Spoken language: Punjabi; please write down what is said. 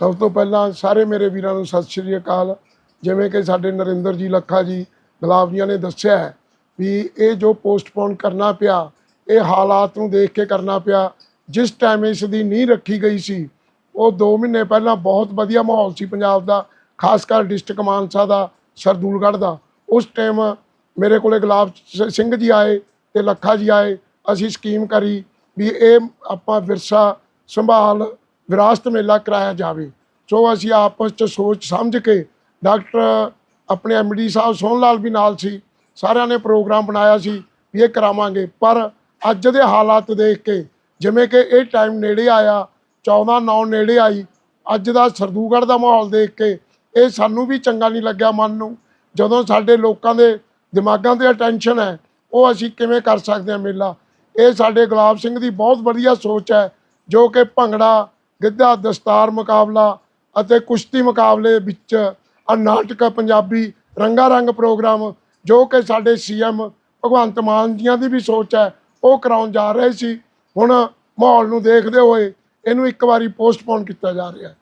ਸਭ ਤੋਂ ਪਹਿਲਾਂ ਸਾਰੇ ਮੇਰੇ ਵੀਰਾਂ ਨੂੰ ਸਤਿ ਸ਼੍ਰੀ ਅਕਾਲ। ਜਿਵੇਂ ਕਿ ਸਾਡੇ ਨਰਿੰਦਰ ਜੀ ਲੱਖਾ ਜੀ, ਗੁਲਾਬ ਜੀਆਂ ਨੇ ਦੱਸਿਆ ਹੈ ਵੀ ਇਹ ਜੋ ਪੋਸਟਪੋਨ ਕਰਨਾ ਪਿਆ, ਇਹ ਹਾਲਾਤ ਨੂੰ ਦੇਖ ਕੇ ਕਰਨਾ ਪਿਆ, ਜਿਸ ਟਾਈਮ ਇਸ ਦੀ ਨੀਂਹ ਰੱਖੀ ਗਈ ਸੀ, ਉਹ 2 ਮਹੀਨੇ ਪਹਿਲਾਂ ਬਹੁਤ ਵਧੀਆ ਮਾਹੌਲ ਸੀ ਪੰਜਾਬ ਦਾ, ਖਾਸ ਕਰ ਡਿਸਟ੍ਰਿਕਟ ਮਾਨਸਾ ਦਾ, ਸਰਦੂਲਗੜ੍ਹ ਦਾ। ਉਸ ਟਾਈਮ ਮੇਰੇ ਕੋਲੇ ਗੁਲਾਬ ਸਿੰਘ ਜੀ ਆਏ ਤੇ ਲੱਖਾ ਜੀ ਆਏ, ਅਸੀਂ ਸਕੀਮ ਕਰੀ ਵੀ ਇਹ ਆਪਾਂ ਵਿਰਸਾ ਸੰਭਾਲ ਵਿਰਾਸਤ ਮੇਲਾ ਕਰਾਇਆ ਜਾਵੇ। ਸੋ ਅਸੀਂ ਆਪਸ ਚ ਸੋਚ ਸਮਝ ਕੇ ਡਾਕਟਰ ਆਪਣੇ ਐਮਡੀ ਸਾਹਿਬ ਸੋਹਣ ਲਾਲ ਵੀ ਨਾਲ ਸੀ। ਸਾਰਿਆਂ ਨੇ ਪ੍ਰੋਗਰਾਮ ਬਣਾਇਆ ਸੀ ਵੀ ਇਹ ਕਰਾਵਾਂਗੇ। ਪਰ ਅੱਜ ਦੇ ਹਾਲਾਤ ਦੇਖ ਕੇ ਜਿਵੇਂ ਕਿ ਇਹ ਟਾਈਮ ਨੇੜੇ ਆਇਆ 14 9 ਨੇੜੇ ਆਈ, ਅੱਜ ਦਾ ਸਰਦੂਗੜ੍ਹ ਦਾ ਮਾਹੌਲ ਦੇਖ ਕੇ ਇਹ ਸਾਨੂੰ ਵੀ ਚੰਗਾ ਨਹੀਂ ਲੱਗਿਆ ਮਨ ਨੂੰ। ਜਦੋਂ ਸਾਡੇ ਲੋਕਾਂ ਦੇ ਦਿਮਾਗਾਂ ਤੇ ਟੈਨਸ਼ਨ ਹੈ, ਉਹ ਅਸੀਂ ਕਿਵੇਂ ਕਰ ਸਕਦੇ ਹਾਂ ਮੇਲਾ? ਇਹ ਸਾਡੇ ਗੁਲਾਬ ਸਿੰਘ ਦੀ ਬਹੁਤ ਵਧੀਆ ਸੋਚ ਹੈ, ਜੋ ਕਿ ਭੰਗੜਾ ਗਿੱਧਾ, ਦਸਤਾਰ ਮੁਕਾਬਲਾ ਅਤੇ ਕੁਸ਼ਤੀ ਮੁਕਾਬਲੇ ਵਿੱਚ ਨਾਟਕ ਪੰਜਾਬੀ ਰੰਗਾ ਰੰਗ ਪ੍ਰੋਗਰਾਮ ਜੋ ਕਿ ਸਾਡੇ ਸੀਐਮ ਭਗਵੰਤ ਮਾਨ ਜੀਆਂ ਦੀ ਵੀ ਸੋਚ ਹੈ, ਉਹ ਕਰਾਉਣ ਜਾ ਰਹੇ ਸੀ। ਹੁਣ ਮਾਹੌਲ ਨੂੰ ਦੇਖਦੇ ਹੋਏ ਇਹਨੂੰ ਇੱਕ ਵਾਰੀ ਪੋਸਟਪੋਨ ਕੀਤਾ ਜਾ ਰਿਹਾ